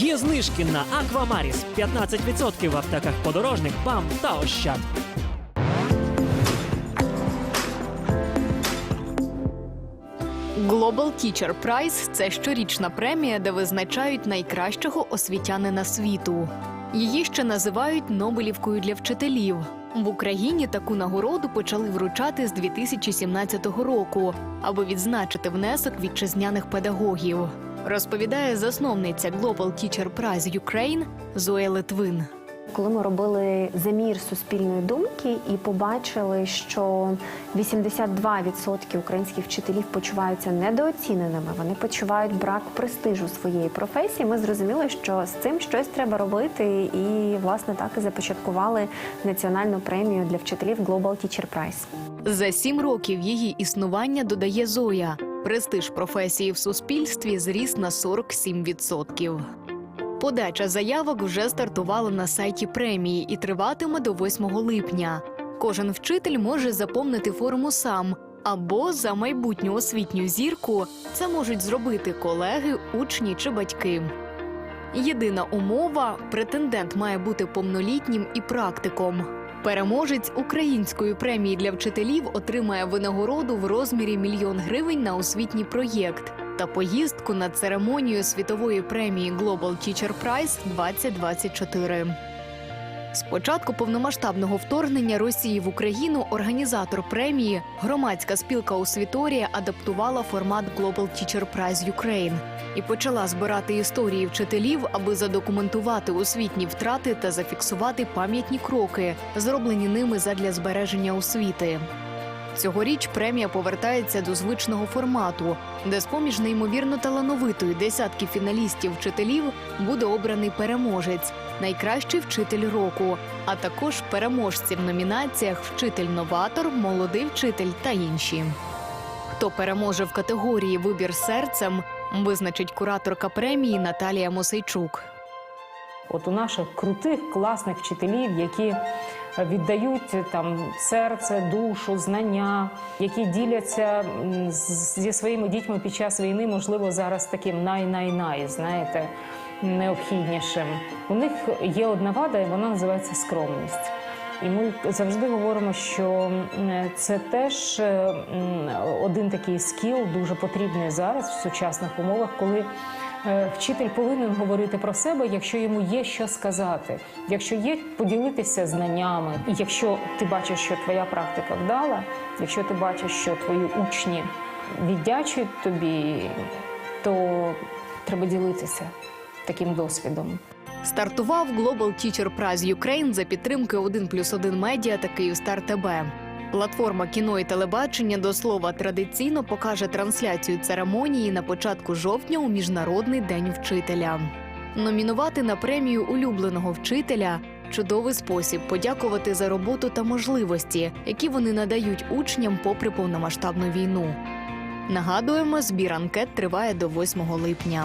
Є знижки на Аквамаріс 15% в аптеках подорожник, БАМ та Ощад. Global Teacher Prize – це щорічна премія, де визначають найкращого освітянина світу. Її ще називають Нобелівкою для вчителів. В Україні таку нагороду почали вручати з 2017 року, аби відзначити внесок вітчизняних педагогів. Розповідає засновниця Global Teacher Prize Ukraine Зоя Литвин. Коли ми робили замір суспільної думки і побачили, що 82% українських вчителів почуваються недооціненими, вони почувають брак престижу своєї професії. Ми зрозуміли, що з цим щось треба робити, і власне так і започаткували національну премію для вчителів Global Teacher Prize. За сім років її існування додає Зоя. Престиж професії в суспільстві зріс на 47%. Подача заявок вже стартувала на сайті премії і триватиме до 8 липня. Кожен вчитель може заповнити форму сам або за майбутню освітню зірку це можуть зробити колеги, учні чи батьки. Єдина умова претендент має бути повнолітнім і практиком. Переможець української премії для вчителів отримає винагороду в розмірі мільйон гривень на освітній проєкт та поїздку на церемонію світової премії Global Teacher Prize 2024. З початку повномасштабного вторгнення Росії в Україну організатор премії, громадська спілка Освіторія адаптувала формат Global Teacher Prize Ukraine і почала збирати історії вчителів, аби задокументувати освітні втрати та зафіксувати пам'ятні кроки, зроблені ними задля збереження освіти. Цьогоріч премія повертається до звичного формату, де з-поміж неймовірно талановитої десятки фіналістів вчителів буде обраний переможець, найкращий вчитель року, а також переможці в номінаціях Вчитель-новатор, молодий вчитель та інші. Хто переможе в категорії Вибір серцем, визначить кураторка премії Наталія Мосейчук. От у наших крутих, класних вчителів, які віддають там серце, душу, знання, які діляться зі своїми дітьми під час війни, можливо, зараз таким най-най-най, знаєте, необхіднішим. У них є одна вада, і вона називається скромність. І ми завжди говоримо, що це теж е, один такий скіл, дуже потрібний зараз в сучасних умовах, коли е, вчитель повинен говорити про себе, якщо йому є що сказати, якщо є поділитися знаннями, і якщо ти бачиш, що твоя практика вдала, якщо ти бачиш, що твої учні віддячують тобі, то треба ділитися таким досвідом. Стартував Global Teacher Prize Ukraine за підтримки 1 плюс 1 медіа та Київстар ТБ. Платформа кіно і телебачення до слова традиційно покаже трансляцію церемонії на початку жовтня у Міжнародний день вчителя. Номінувати на премію улюбленого вчителя чудовий спосіб подякувати за роботу та можливості, які вони надають учням попри повномасштабну війну. Нагадуємо, збір анкет триває до 8 липня.